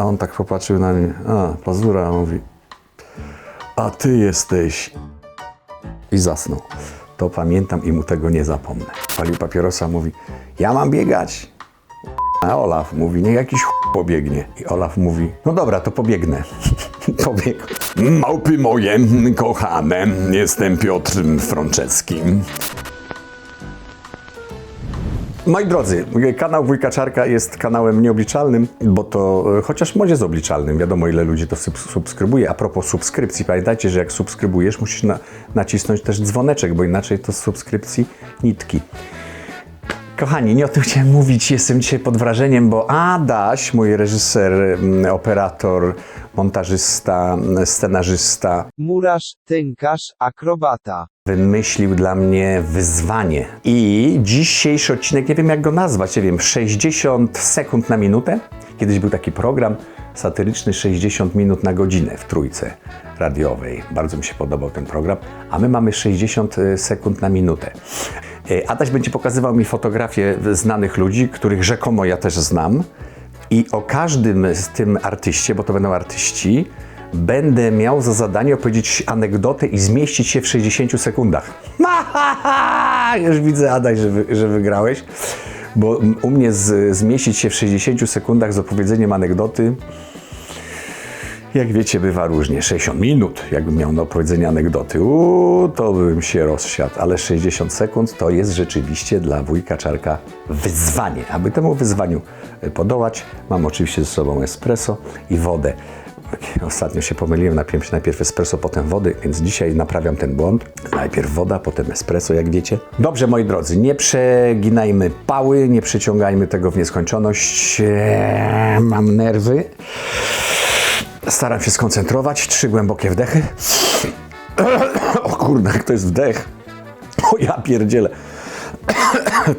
A on tak popatrzył na mnie, a, pazura, mówi, a ty jesteś. I zasnął. To pamiętam i mu tego nie zapomnę. Palił papierosa, mówi, ja mam biegać. A Olaf mówi, nie jakiś ch... pobiegnie. I Olaf mówi, no dobra, to pobiegnę. Pobiegł. Małpy moje, kochane, jestem Piotr Frączewski. Moi drodzy, kanał Wujka Czarka jest kanałem nieobliczalnym, bo to, e, chociaż może jest obliczalnym, wiadomo ile ludzi to sub- subskrybuje. A propos subskrypcji, pamiętajcie, że jak subskrybujesz, musisz na, nacisnąć też dzwoneczek, bo inaczej to z subskrypcji nitki. Kochani, nie o tym chciałem mówić, jestem dzisiaj pod wrażeniem, bo Adaś, mój reżyser, mm, operator, montażysta, mm, scenarzysta, Murarz, tynkarz, akrobata. Wymyślił dla mnie wyzwanie. I dzisiejszy odcinek, nie wiem jak go nazwać, nie wiem, 60 sekund na minutę. Kiedyś był taki program satyryczny 60 minut na godzinę w trójce radiowej. Bardzo mi się podobał ten program, a my mamy 60 sekund na minutę. E, Adaś będzie pokazywał mi fotografie znanych ludzi, których rzekomo ja też znam. I o każdym z tym artyście, bo to będą artyści, będę miał za zadanie opowiedzieć anegdotę i zmieścić się w 60 sekundach. Już widzę, Adaś, że, wy, że wygrałeś, bo u mnie z, zmieścić się w 60 sekundach z opowiedzeniem anegdoty, jak wiecie, bywa różnie. 60 minut, jakbym miał na opowiedzenie anegdoty, to bym się rozsiadł, ale 60 sekund to jest rzeczywiście dla wujka Czarka wyzwanie. Aby temu wyzwaniu y, podołać, mam oczywiście ze sobą espresso i wodę. Ostatnio się pomyliłem, napiłem się najpierw espresso, potem wody, więc dzisiaj naprawiam ten błąd. Najpierw woda, potem espresso, jak wiecie. Dobrze, moi drodzy, nie przeginajmy pały, nie przyciągajmy tego w nieskończoność. Eee, Mam nerwy. Staram się skoncentrować. Trzy głębokie wdechy. O kurde, jak to jest wdech. O ja pierdzielę.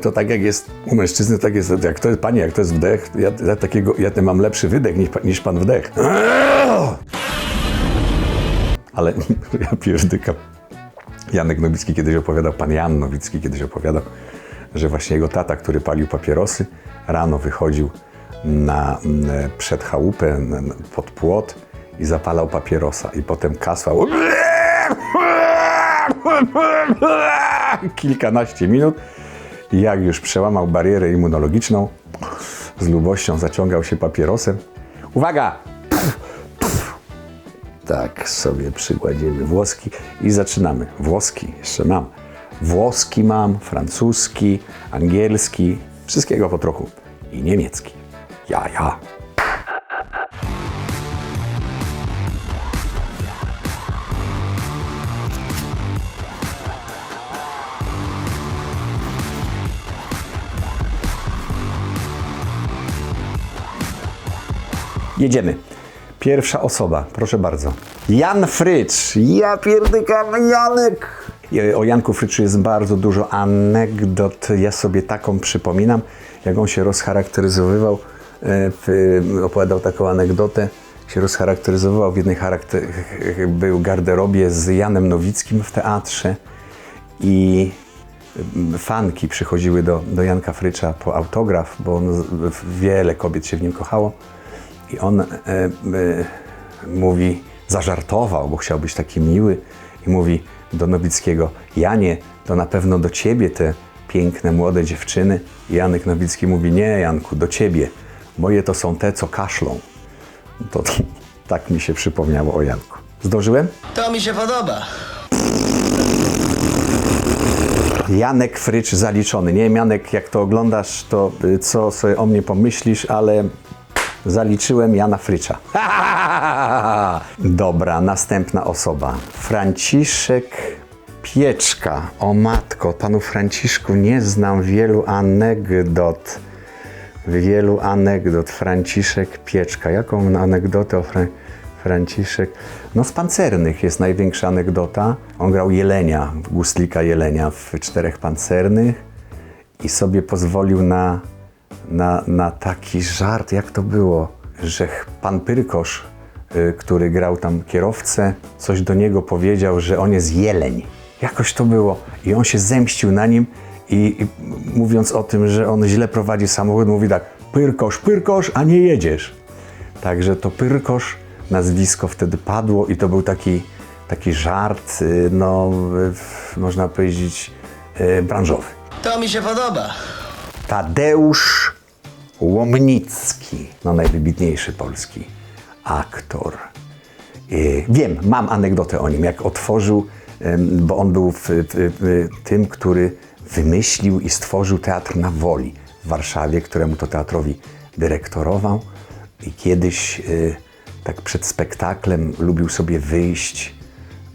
To tak jak jest u mężczyzny, tak jest, jak to jest, panie, jak to jest wdech, ja, ja takiego, ja ten mam lepszy wydech niż, niż pan wdech. Ale ja pierdykam. Janek Nowicki kiedyś opowiadał, pan Jan Nowicki kiedyś opowiadał, że właśnie jego tata, który palił papierosy, rano wychodził na, m, przed chałupę pod płot i zapalał papierosa i potem kasłał kilkanaście minut i jak już przełamał barierę immunologiczną, z lubością zaciągał się papierosem. Uwaga! Tak sobie przygładzimy włoski i zaczynamy. Włoski jeszcze mam. Włoski mam, francuski, angielski, wszystkiego po trochu. I niemiecki. Ja, ja. Jedziemy. Pierwsza osoba, proszę bardzo. Jan Frycz. Ja pierdykam Janek. O Janku Fryczu jest bardzo dużo anegdot. Ja sobie taką przypominam, jak on się rozcharakteryzowywał. e, w- Opowiadał taką anegdotę. Się rozcharakteryzował w jednej charakter... był garderobie z Janem Nowickim w teatrze i fanki przychodziły do, do Janka Frycza po autograf, bo on, wiele kobiet się w nim kochało. I on e, e, mówi, zażartował, bo chciał być taki miły i mówi do Nowickiego, Janie, to na pewno do ciebie te piękne, młode dziewczyny. I Janek Nowicki mówi, nie Janku, do ciebie. Moje to są te, co kaszlą. To, tak mi się przypomniało o Janku. Zdążyłem? To mi się podoba. Janek Frycz zaliczony. Nie wiem, Janek, jak to oglądasz, to y, co sobie o mnie pomyślisz, ale zaliczyłem Jana Frycza. Dobra, następna osoba. Franciszek Pieczka. O matko, panu Franciszku nie znam wielu anegdot. Wielu anegdot. Franciszek Pieczka. Jaką anegdotę o Fran... Franciszek? No z pancernych jest największa anegdota. On grał Jelenia, Guslika Jelenia w Czterech Pancernych i sobie pozwolił na, na, na taki żart, jak to było, że pan Pyrkosz, y, który grał tam kierowcę, coś do niego powiedział, że on jest jeleń. Jakoś to było. I on się zemścił na nim i, i mówiąc o tym, że on źle prowadzi samochód, mówi tak, Pyrkosz, Pyrkosz, a nie jedziesz. Także to Pyrkosz, nazwisko wtedy padło i to był taki, taki żart, y, no, y, można powiedzieć, y, branżowy. To mi się podoba. Tadeusz Łomnicki, no najwybitniejszy polski aktor. Y, Wiem, mam anegdotę o nim, jak otworzył, bo on był w, w, w, tym, który wymyślił i stworzył teatr na Woli w Warszawie, któremu to teatrowi dyrektorował. I kiedyś y, tak przed spektaklem lubił sobie wyjść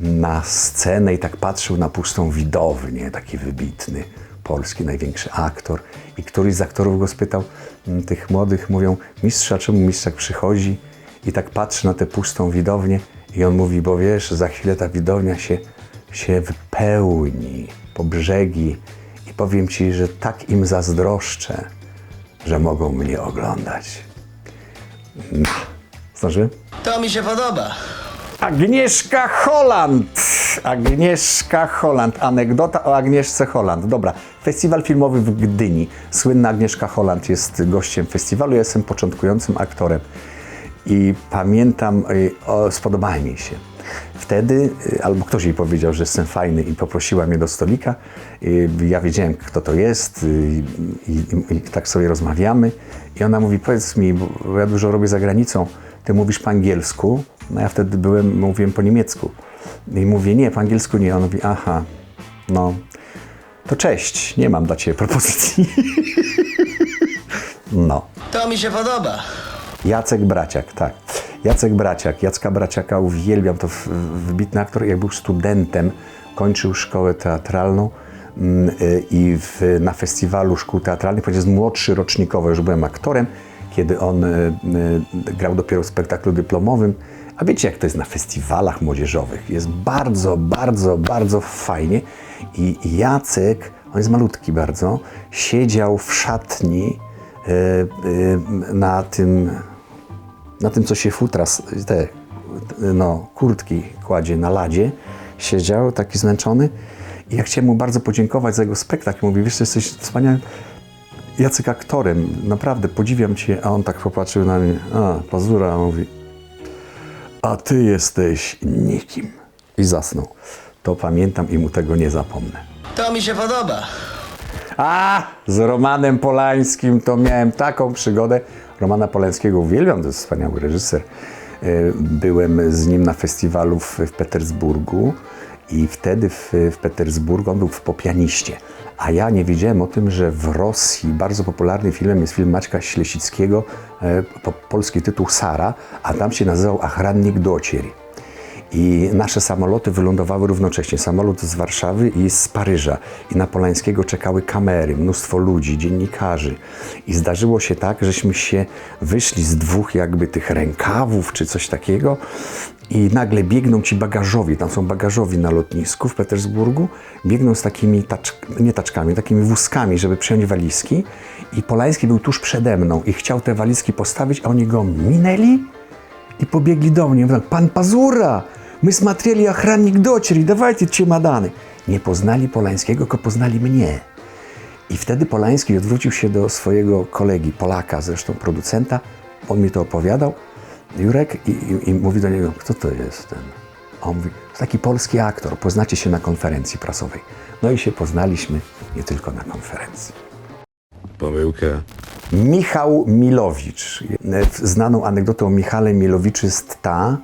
na scenę i tak patrzył na pustą widownię, taki wybitny polski, największy aktor. I któryś z aktorów go spytał, m, tych młodych, mówią, mistrza, czemu mistrz tak przychodzi i tak patrzy na tę pustą widownię i on mówi, bo wiesz, za chwilę ta widownia się, się wypełni po brzegi i powiem ci, że tak im zazdroszczę, że mogą mnie oglądać. No. Zdążyłem? To mi się podoba. Agnieszka Holland. Agnieszka Holland. Anegdota o Agnieszce Holland. Dobra. Festiwal filmowy w Gdyni. Słynna Agnieszka Holland jest gościem festiwalu. Ja jestem początkującym aktorem. I pamiętam, y, o, spodobała mi się. Wtedy, y, albo ktoś jej powiedział, że jestem fajny i poprosiła mnie do stolika. Y, Ja wiedziałem, kto to jest i, i, i tak sobie rozmawiamy. I ona mówi, powiedz mi, bo ja dużo robię za granicą, ty mówisz po angielsku? No ja wtedy byłem, mówiłem po niemiecku. I mówię, nie, po angielsku nie. Ona mówi, aha, no, to cześć, nie mam dla ciebie propozycji. no. To mi się podoba. Jacek Braciak, tak. Jacek Braciak. Jacka Braciaka uwielbiam, to wybitny aktor. Jak był studentem, kończył szkołę teatralną mm, y, i w, na festiwalu szkół teatralnych, ponieważ jest młodszy rocznikowo, już byłem aktorem, kiedy on y, y, grał dopiero w spektaklu dyplomowym. A wiecie, jak to jest na festiwalach młodzieżowych? Jest bardzo, bardzo, bardzo fajnie. I Jacek, on jest malutki bardzo, siedział w szatni y, y, na tym na tym, co się futra, te no, kurtki kładzie na ladzie, siedział taki zmęczony i ja chciałem mu bardzo podziękować za jego spektakl. Mówi, wiesz, jesteś wspaniałym Jacek aktorem, naprawdę podziwiam cię, a on tak popatrzył na mnie, a, pazura, mówi, a ty jesteś nikim. I zasnął. To pamiętam i mu tego nie zapomnę. To mi się podoba. A, z Romanem Polańskim to miałem taką przygodę. Romana Polańskiego uwielbiam, to jest wspaniały reżyser. E, Byłem z nim na festiwalu w, w Petersburgu i wtedy w, w Petersburgu on był w Popianiście. A ja nie wiedziałem o tym, że w Rosji bardzo popularnym filmem jest film Maćka Ślesickiego, e, po, polski tytuł Sara, a tam się nazywał Achrannik Docieri. I nasze samoloty wylądowały równocześnie. Samolot z Warszawy i z Paryża. I na Polańskiego czekały kamery, mnóstwo ludzi, dziennikarzy. I zdarzyło się tak, żeśmy się wyszli z dwóch jakby tych rękawów czy coś takiego i nagle biegną ci bagażowi, tam są bagażowi na lotnisku w Petersburgu, biegną z takimi, tacz, nie taczkami, takimi wózkami, żeby przejąć walizki i Polański był tuż przede mną i chciał te walizki postawić, a oni go minęli i pobiegli do mnie. Mówią, pan Pazura, my smatreli ochrannik docieri, dawajcie czemodany. Nie poznali Polańskiego, tylko poznali mnie. I wtedy Polański odwrócił się do swojego kolegi, Polaka zresztą, producenta, on mi to opowiadał, Jurek, i, i, i mówi do niego, kto to jest ten? A on mówi, to taki polski aktor, poznacie się na konferencji prasowej. No i się poznaliśmy nie tylko na konferencji. Pomyłka. Michał Milowicz. Znaną anegdotą o Michale Milowiczu jest ta,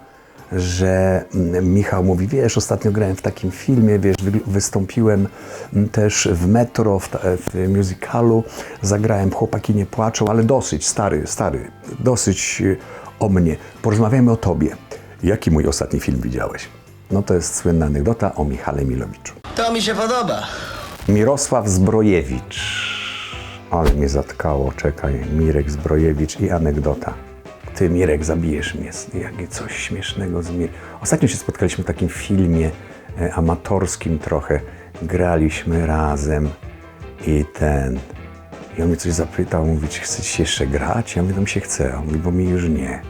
że mm, Michał mówi, wiesz, ostatnio grałem w takim filmie, wiesz, wy- wystąpiłem mm, też w metro, w, w musicalu, zagrałem Chłopaki nie płaczą, ale dosyć, stary, stary, dosyć o mnie. Porozmawiamy o tobie. Jaki mój ostatni film widziałeś? No to jest słynna anegdota o Michale Milowiczu. To mi się podoba. Mirosław Zbrojewicz. Ale mnie zatkało, czekaj. Mirek Zbrojewicz i anegdota. Ty, Mirek, zabijesz mnie. Jakie coś śmiesznego z Mir... Ostatnio się spotkaliśmy w takim filmie e, amatorskim trochę. Graliśmy razem i ten... I on mnie coś zapytał, mówi, czy chcesz jeszcze grać? Ja mówię, no się chce. On mówi, bo mi już nie.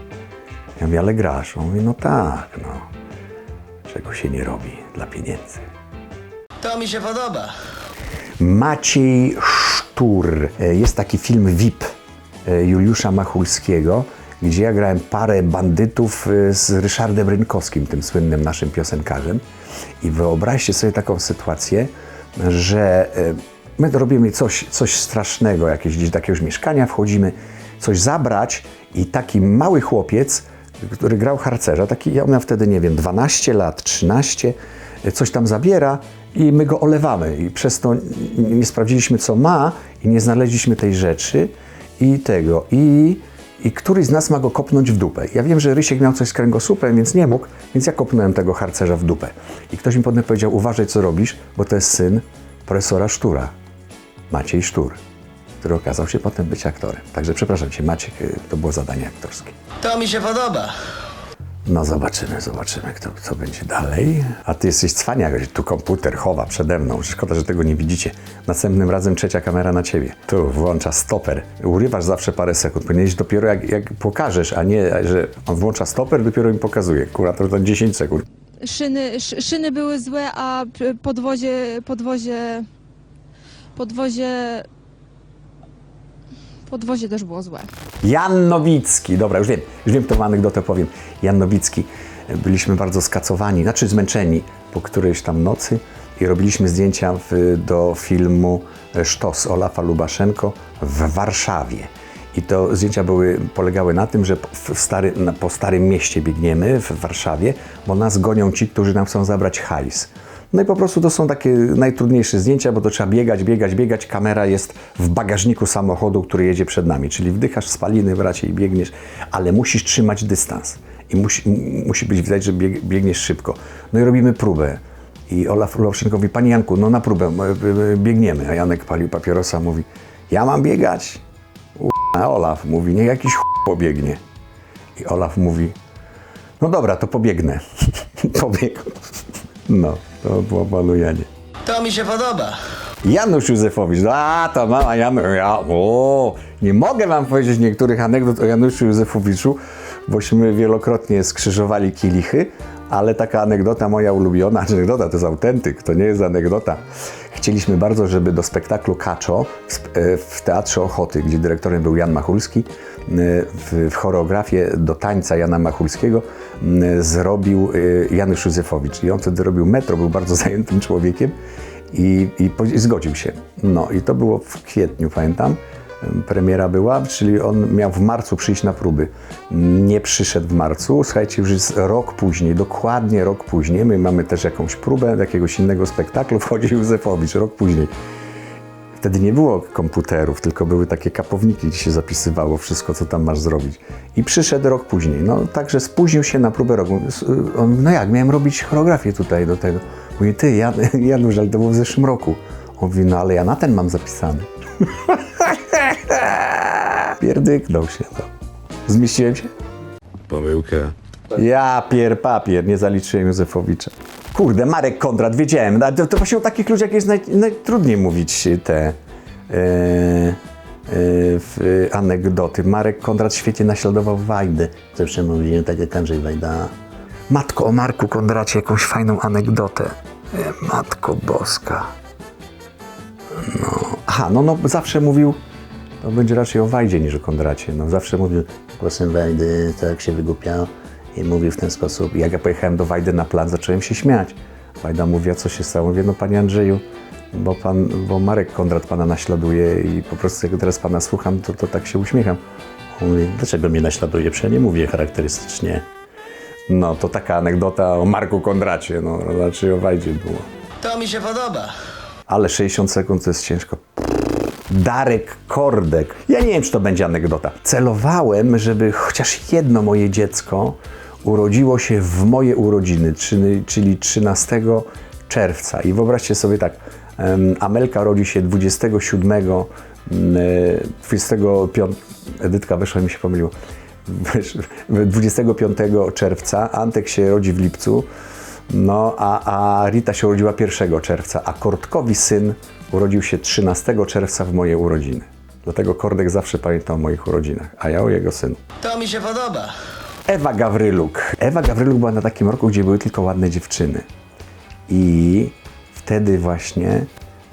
Ja mówię, ale grasz? On mówi, no tak, no. Czego się nie robi dla pieniędzy. To mi się podoba. Maciej Sztur. E, Jest taki film VIP e, Juliusza Machulskiego, gdzie ja grałem parę bandytów y, z Ryszardem Rynkowskim, tym słynnym naszym piosenkarzem. I wyobraźcie sobie taką sytuację, że my robimy coś, coś strasznego, jakieś gdzieś do jakiegoś mieszkania, wchodzimy, coś zabrać i taki mały chłopiec, który grał harcerza, taki, ja miał wtedy, nie wiem, 12 lat, 13, coś tam zabiera i my go olewamy. I przez to nie sprawdziliśmy, co ma i nie znaleźliśmy tej rzeczy i tego. I, I któryś z nas ma go kopnąć w dupę. Ja wiem, że Rysiek miał coś z kręgosłupem, więc nie mógł, więc ja kopnąłem tego harcerza w dupę. I ktoś mi potem powiedział, uważaj, co robisz, bo to jest syn profesora Sztura, Maciej Sztur, który okazał się potem być aktorem. Także przepraszam cię, Maciek, y, to było zadanie aktorskie. To mi się podoba. No zobaczymy, zobaczymy, kto, co będzie dalej. A ty jesteś cwaniak, że tu komputer chowa przede mną. Szkoda, że tego nie widzicie. Następnym razem trzecia kamera na ciebie. Tu włącza stoper. Urywasz zawsze parę sekund. Powinieneś dopiero jak, jak pokażesz, a nie, że on włącza stoper, dopiero mi pokazuje. Kurwa, to, to 10 sekund. Szyny, sz, szyny były złe, a podwozie, podwozie, podwozie, podwozie też było złe. Jan Nowicki, dobra, już wiem, już wiem, tą anegdotę powiem. Jan Nowicki, byliśmy bardzo skacowani, znaczy zmęczeni po którejś tam nocy i robiliśmy zdjęcia w, do filmu Sztos Olafa Lubaszenko w Warszawie. I to zdjęcia były, polegały na tym, że stary, po Starym Mieście biegniemy w Warszawie, bo nas gonią ci, którzy nam chcą zabrać hajs. No i po prostu to są takie najtrudniejsze zdjęcia, bo to trzeba biegać, biegać, biegać. Kamera jest w bagażniku samochodu, który jedzie przed nami. Czyli wdychasz spaliny, bracie, i biegniesz, ale musisz trzymać dystans. I musi, musi być widać, że bieg, biegniesz szybko. No i robimy próbę. I Olaf Lubaszenko mówi, Panie Janku, no na próbę, biegniemy. A Janek palił papierosa, mówi, ja mam biegać? A Olaf mówi, nie jakiś ch... pobiegnie. I Olaf mówi, no dobra, to pobiegnę. Pobiegł. No, to było balujanie. To mi się podoba. Janusz Józefowicz, a to mama Janusz, ja, o, nie mogę wam powiedzieć niektórych anegdot o Januszu Józefowiczu, bośmy wielokrotnie skrzyżowali kielichy, ale taka anegdota moja ulubiona, anegdota to jest autentyk, to nie jest anegdota. Chcieliśmy bardzo, żeby do spektaklu Kaczo e, w Teatrze Ochoty, gdzie dyrektorem był Jan Machulski, e, w, choreografię do tańca Jana Machulskiego zrobił e, Janusz Józefowicz. I on wtedy robił metro, był bardzo zajętym człowiekiem i, i zgodził się. No i to było w kwietniu, pamiętam. Premiera była, czyli on miał w marcu przyjść na próby. Nie przyszedł w marcu. Słuchajcie, już jest rok później, dokładnie rok później. My mamy też jakąś próbę jakiegoś innego spektaklu. Wchodzi Józefowicz rok później. Wtedy nie było komputerów, tylko były takie kapowniki, gdzie się zapisywało wszystko, co tam masz zrobić. I przyszedł rok później. No, także spóźnił się na próbę roku. S- On, no jak, miałem robić choreografię tutaj do tego. Mówi, ty, Jan, Janusz, ale to było w zeszłym roku. On mówi, no ale ja na ten mam zapisany. Pierdyknął się, no. Zmieściłem się? Pomyłka. Ja pier papier, nie zaliczyłem Józefowicza. Kurde, Marek Kondrat, wiedziałem. A To, to właśnie o takich ludziach jest naj, najtrudniej mówić te e, e, w, anegdoty. Marek Kondrat świetnie naśladował Wajdę. Zawsze mówiłem tak jak Andrzej Wajda. Matko, o Marku Kondracie jakąś fajną anegdotę. E, Matko Boska. No, aha, no, no zawsze mówił, to będzie raczej o Wajdzie niż o Kondracie. No, zawsze mówił głosem Wajdy, tak się wygłupiał i mówił w ten sposób. Jak ja pojechałem do Wajdy na plan, zacząłem się śmiać. Wajda mówi, a co się stało? Mówię, no panie Andrzeju, bo, pan, bo Marek Kondrat pana naśladuje i po prostu jak teraz pana słucham, to, to tak się uśmiecham. On mówi, dlaczego mnie naśladuje? Przecież ja nie mówię charakterystycznie. No, to taka anegdota o Marku Kondracie, no, raczej o Wajdzie było. To mi się podoba. Ale 60 sekund to jest ciężko. Darek Kordek. Ja nie wiem, czy to będzie anegdota. Celowałem, żeby chociaż jedno moje dziecko urodziło się w moje urodziny, czyli, czyli 13 czerwca. I wyobraźcie sobie tak, Amelka rodzi się 27, em, e, 25, Edytka weszła mi się pomyliło, 25 czerwca, Antek się rodzi w lipcu, no a, a Rita się urodziła 1 czerwca, a Kordkowi syn urodził się 13 czerwca w moje urodziny. Dlatego Kordek zawsze pamiętał o moich urodzinach, a ja o jego synu. To mi się podoba. Ewa Gawryluk. Ewa Gawryluk była na takim roku, gdzie były tylko ładne dziewczyny. I wtedy właśnie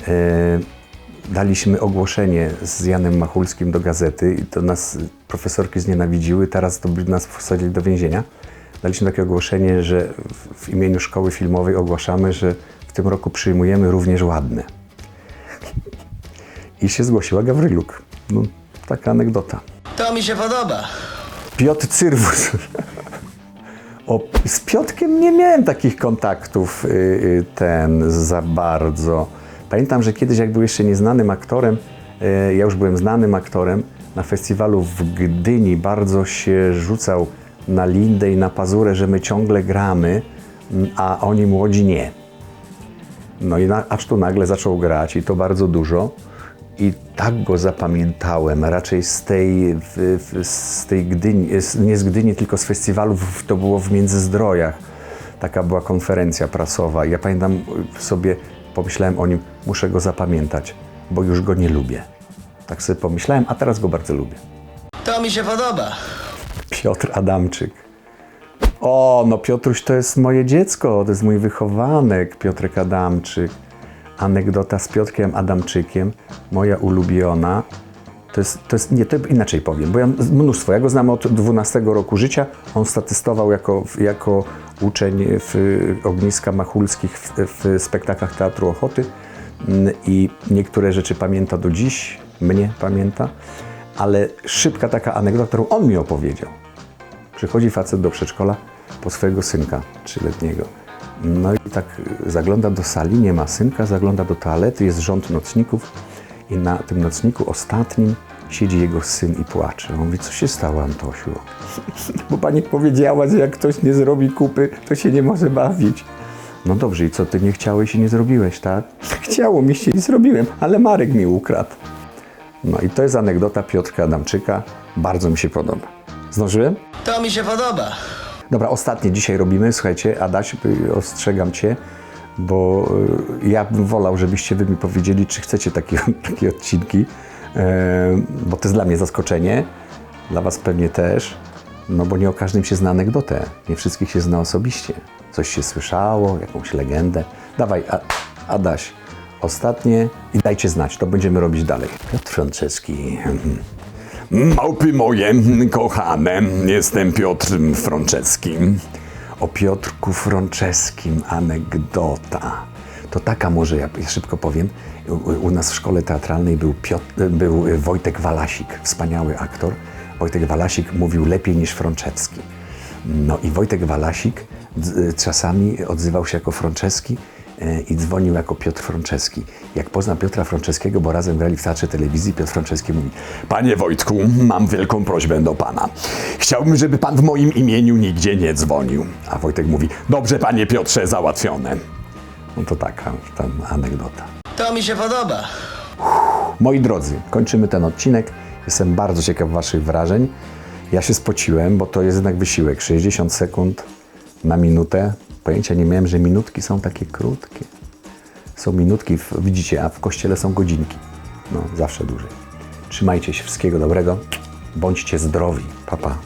e, daliśmy ogłoszenie z Janem Machulskim do gazety i to nas profesorki znienawidziły, teraz to by nas wsadzili do więzienia. Daliśmy takie ogłoszenie, że w imieniu szkoły filmowej ogłaszamy, że w tym roku przyjmujemy również ładne. I się zgłosiła Gawryluk. No, taka anegdota. To mi się podoba. Piotr Cyrwus. O, z Piotkiem nie miałem takich kontaktów y, y, ten za bardzo. Pamiętam, że kiedyś jak był jeszcze nieznanym aktorem, y, ja już byłem znanym aktorem, na festiwalu w Gdyni bardzo się rzucał na lindę i na pazurę, że my ciągle gramy, a oni młodzi nie. No i na, aż tu nagle zaczął grać i to bardzo dużo. I tak go zapamiętałem, raczej z tej, z tej Gdyni, nie z Gdyni, tylko z festiwalu, to było w Międzyzdrojach. Taka była konferencja prasowa. Ja pamiętam sobie, pomyślałem o nim, muszę go zapamiętać, bo już go nie lubię. Tak sobie pomyślałem, a teraz go bardzo lubię. To mi się podoba. Piotr Adamczyk. O, no Piotruś to jest moje dziecko, to jest mój wychowanek, Piotrek Adamczyk. Anegdota z Piotrkiem Adamczykiem, moja ulubiona. To jest, to jest, nie, to inaczej powiem, bo ja mnóstwo, ja go znam od 12 roku życia, on statystował jako, jako uczeń w Ogniska Machulskich w, w spektaklach Teatru Ochoty Mm, i niektóre rzeczy pamięta do dziś, mnie pamięta, ale szybka taka anegdota, którą on mi opowiedział. Przychodzi facet do przedszkola po swojego synka trzyletniego. No i tak zagląda do sali, nie ma synka, zagląda do toalety, jest rząd nocników i na tym nocniku ostatnim siedzi jego syn i płacze. On mówi, co się stało Antosiu? Bo pani powiedziała, że jak ktoś nie zrobi kupy, to się nie może bawić. No dobrze, i co, ty nie chciałeś i nie zrobiłeś, tak? Chciało mi się i zrobiłem, ale Marek mi ukradł. No i to jest anegdota Piotrka Adamczyka. Bardzo mi się podoba. Zdążyłem? To mi się podoba. Dobra, ostatnie dzisiaj robimy. Słuchajcie, Adaś, ostrzegam Cię, bo y, ja bym wolał, żebyście Wy mi powiedzieli, czy chcecie takie, takie odcinki, e, bo to jest dla mnie zaskoczenie, dla Was pewnie też, no bo nie o każdym się zna anegdotę, nie wszystkich się zna osobiście. Coś się słyszało, jakąś legendę. Dawaj, Adaś, ostatnie i dajcie znać, to będziemy robić dalej. Piotr Franceski. Małpy moje, kochane, jestem Piotr Franceski. O Piotrku Franceskim anegdota. To taka może, ja szybko powiem, u, nas w szkole teatralnej był, Piotr, był Wojtek Walasik, wspaniały aktor. Wojtek Walasik mówił lepiej niż Franceski. No i Wojtek Walasik czasami odzywał się jako Franceski i dzwonił jako Piotr Franceski. Jak pozna Piotra Franceskiego, bo razem grali w teatrze telewizji, Piotr Franceski mówi Panie Wojtku, mam wielką prośbę do Pana. Chciałbym, żeby Pan w moim imieniu nigdzie nie dzwonił. A Wojtek mówi, dobrze Panie Piotrze, załatwione. No to taka tam anegdota. To mi się podoba. Moi drodzy, kończymy ten odcinek. Jestem bardzo ciekaw Waszych wrażeń. Ja się spociłem, bo to jest jednak wysiłek. 60 sekund na minutę. Pojęcia nie miałem, że minutki są takie krótkie. Są minutki, w, widzicie, a w kościele są godzinki. No, zawsze dłużej. Trzymajcie się, wszystkiego dobrego. Bądźcie zdrowi. Pa, pa.